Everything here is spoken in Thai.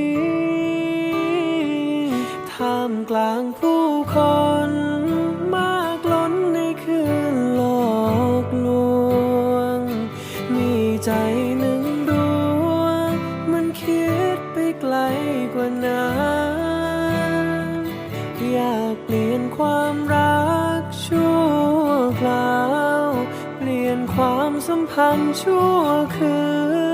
้ ท่ามกลางผู้คนมากล้นในคืนหลอกลวง มีใจหนึ่งดวง มันคิดไปไกลกว่านั้นอยากเปลี่ยนความรักชั่วคราว เปลี่ยนความสัมพันธ์ชั่วคืน